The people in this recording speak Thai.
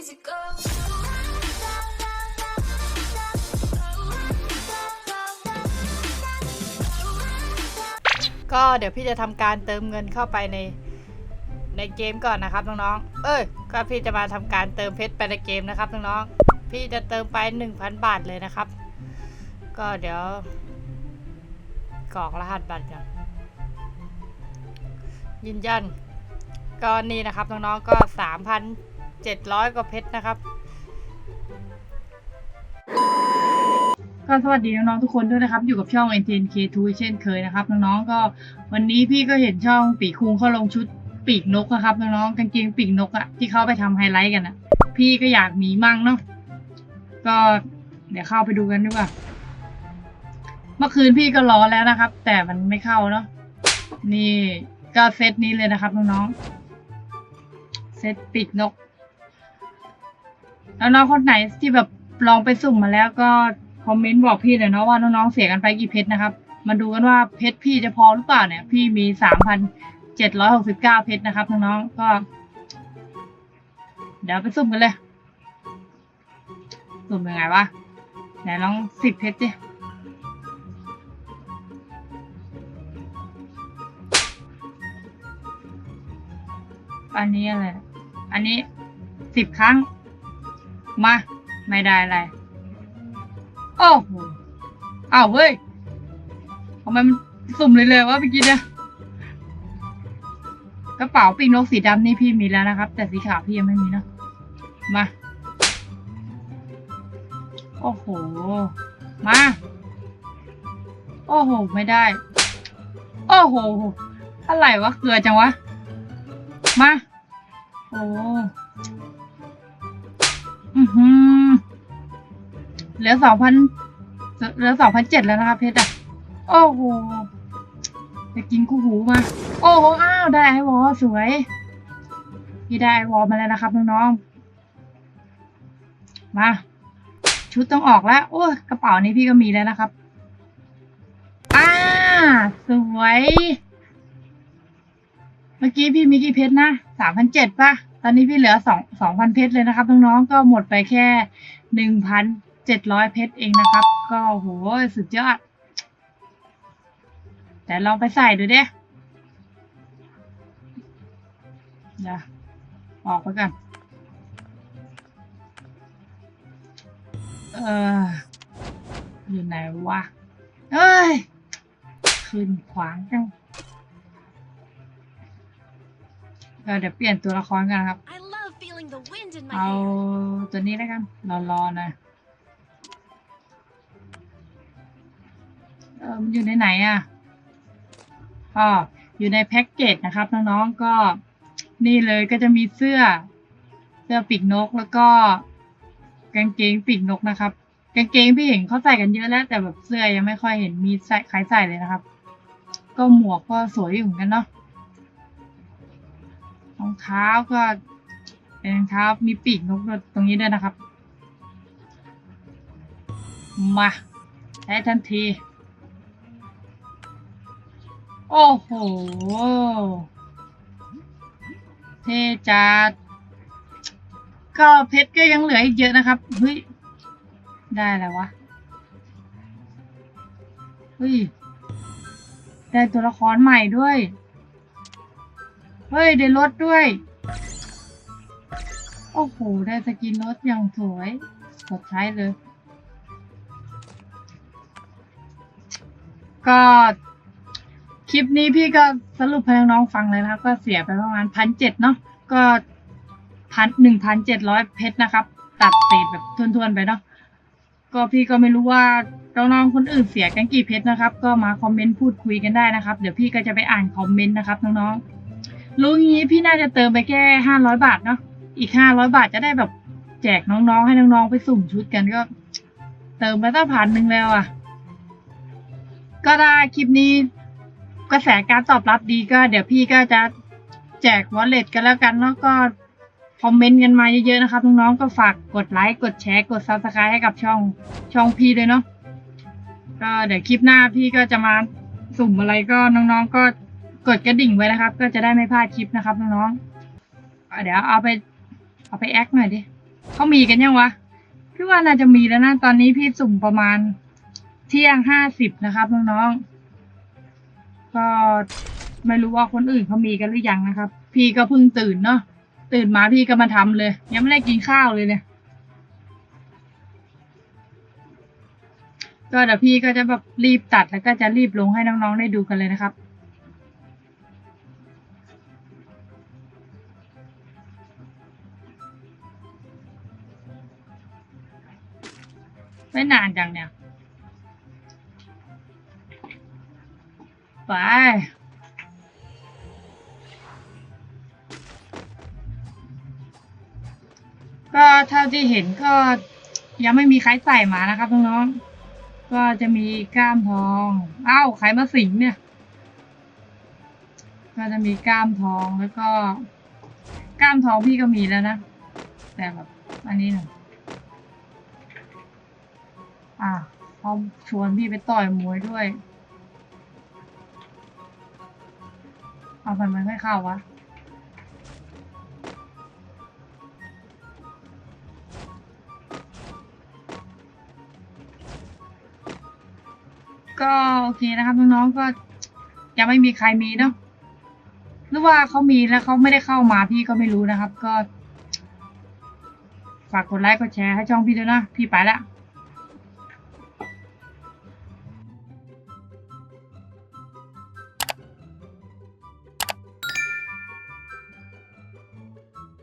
easy go. ก็เดี๋ยวพี่จะทำการเติมเงินเข้าไปในในเกมก่อนนะครับน้องๆ เอ้ย ก็พี่จะมาทำการเติมเพชรไปในเกมนะครับน้องๆ พี่จะเติมไป 1,000 บาทเลยนะครับ ก็เดี๋ยวกรอกรหัสบัตรก่อนยืนยันก็นี่นะครับน้องๆ ก็ 700 กว่าเพชรนะครับ ก็สวัสดีน้องๆทุกคนด้วยนะครับ อยู่กับช่อง NTNK2 เช่นเคยนะครับ น้องๆก็วันนี้พี่ก็เห็นช่องปีกคุงเขาลงชุดปีกนกนะครับน้องๆกางเกงปีกนกอะที่เขาไปทำไฮไลท์กันอะพี่ก็อยากมีมั่งเนาะก็เดี๋ยวเข้าไปดูกันดีกว่าเมื่อคืนพี่ก็รอแล้วนะครับ แต่มันไม่เข้าเนาะนี่ก็เซตนี้เลยนะครับน้องๆเซตปีกนก แล้วน้องคนไหนที่แบบลองไปสุ่มมาแล้วก็คอมเมนต์บอกพี่หน่อยเนาะว่าน้องๆเสียกันไปกี่เพชรนะครับ มาดูกันว่าเพชรพี่จะพอหรือเปล่าเนี่ย พี่มีสามพันเจ็ดร้อยหกสิบเก้าเพชรนะครับน้องๆก็ เดี๋ยวไปสุ่มกันเลย สุ่มยังไงวะไหนลองสิบเพชรดิอันนี้อะไร อันนี้สิบครั้ง มา ไม่ได้อะไร โอ้โหอ้าวเฮ้ยทำไมมันสุ่มเลยเลยวะเมื่อกี้เนี่ยกระเป๋าปีกนกสีดำนี่พี่มีแล้วนะครับ แต่สีขาวพี่ยังไม่มีเนอะมา โอ้โห มา โอ้โห ไม่ได้ โอ้โห อะไรวะ เกลือจังวะ มา โอ้ อือหือเหลือสองพันเหลือสองพันเจ็ดแล้วนะครับเพชรอะ โอ้โหจะกินคู่หูมา โอ้โห อ้าว ได้ไอวอลสวยพี่ได้ไอวอลมาแล้วนะครับน้องๆ มา ชุดต้องออกแล้ว โอ้กระเป๋านี้พี่ก็มีแล้วนะครับอ่าสวย เมื่อกี้พี่มีกี่เพชรนะสามพันเจ็ดป่ะ ตอนนี้พี่เหลือสองสองพันเพชรเลยนะครับน้องๆก็หมดไปแค่หนึ่งพันเจ็ดร้อยเพชรเองนะครับ ก็โหสุดยอด แต่ลองไปใส่ดูเด้เดี๋ยวออกไปกัน เอออยู่ไหนวะ เอ้ยขึ้นขวางจัง เออเดี๋ยวเปลี่ยนตัวละครกันนะครับ I love feeling the wind in my เอา hair. ตัวนี้แล้วกันรอรอหนะ เออมันอยู่ในไหนอะก็อยู่ในแพ็กเกจนะครับน้องๆก็นี่เลยก็จะมีเสื้อ เสื้อปีกนกแล้วก็กางเกงปีกนกนะครับกางเกงพี่เห็นเขาใส่กันเยอะแล้ว แต่แบบเสื้อยังไม่ค่อยเห็นมีใส่ใครใส่เลยนะครับ ก็หมวกก็สวยอยู่เหมือนกันเนาะ รองเท้าก็เป็นรองเท้ามีปีกนกตรงนี้ด้วยนะครับ มาใช้ทันที โอ้โห เทจัดก็เพชรก็ยังเหลืออีกเยอะนะครับ เฮ้ย ได้แล้ววะ เฮ้ย ได้ตัวละครใหม่ด้วย เฮ้ย ได้รถด้วย โอ้โห ได้สกินรถอย่างสวย กดใช้เลย ก็คลิปนี้พี่ก็สรุปให้น้องฟังเลยนะครับ ก็เสียไปประมาณพันเจ็ดเนาะก็พันหนึ่งพันเจ็ดร้อยเพชรนะครับ ตัดเศษแบบทวนๆไปเนาะก็พี่ก็ไม่รู้ว่าน้องๆคนอื่นเสียกันกี่เพชรนะครับ ก็มาคอมเมนต์พูดคุยกันได้นะครับ เดี๋ยวพี่ก็จะไปอ่านคอมเมนต์นะครับน้องๆ รู้งี้พี่น่าจะเติมไปแค่ห้าร้อยบาทเนาะ อีกห้าร้อยบาทจะได้แบบแจกน้องๆ ให้น้องๆ ไปสุ่มชุดกันก็ เติมไปตั้งพันหนึ่งแล้วอะ ก็ได้คลิปนี้กระแสการตอบรับดีก็ เดี๋ยวพี่ก็จะแจกวอลเล็ตกันแล้วกันเนาะก็คอมเมนต์กันมาเยอะๆนะครับน้องๆก็ฝากกดไลค์กดแชร์กดซับสไครต์ให้กับช่องช่องพี่ด้วยเนาะก็เดี๋ยวคลิปหน้าพี่ก็จะมาสุ่มอะไรก็น้องๆก็ กดกระดิ่งไว้นะครับ ก็จะได้ไม่พลาดคลิปนะครับน้องๆเดี๋ยวเอาไป เอาไปแอคหน่อยดิเขามีกันยังวะ พี่ว่าน่าจะมีแล้วนะตอนนี้พี่สุ่มประมาณเที่ยงห้าสิบนะครับน้องๆ ก็ไม่รู้ว่าคนอื่นเขามีกันหรือยังนะครับ พี่ก็เพิ่งตื่นเนาะตื่นมาพี่ก็มาทำเลย ยังไม่ได้กินข้าวเลยเนี่ยก็เดี๋ยวพี่ก็จะแบบรีบตัดแล้วก็จะรีบลงให้น้องๆได้ดูกันเลยนะครับ ไม่นานจังเนี่ย ไป ก็เท่าที่เห็นก็ยังไม่มีใครใส่มานะครับน้องๆ ก็จะมีก้ามทอง อ้าวใครมาสิงเนี่ย ก็จะมีก้ามทองแล้วก็ ก้ามทองพี่ก็มีแล้วนะ แต่แบบอันนี้หน่อย อะเขาชวนพี่ไปต่อยมวยด้วย เอามันไม่ค่อยเข้าวะก็โอเคนะครับน้องๆก็ยังไม่มีใครมีเนาะหรือว่าเขามีแล้วเขาไม่ได้เข้ามาพี่ก็ไม่รู้นะครับ ก็ ฝากกดไลค์กดแชร์ให้ช่องพี่ด้วยนะ พี่ไปละ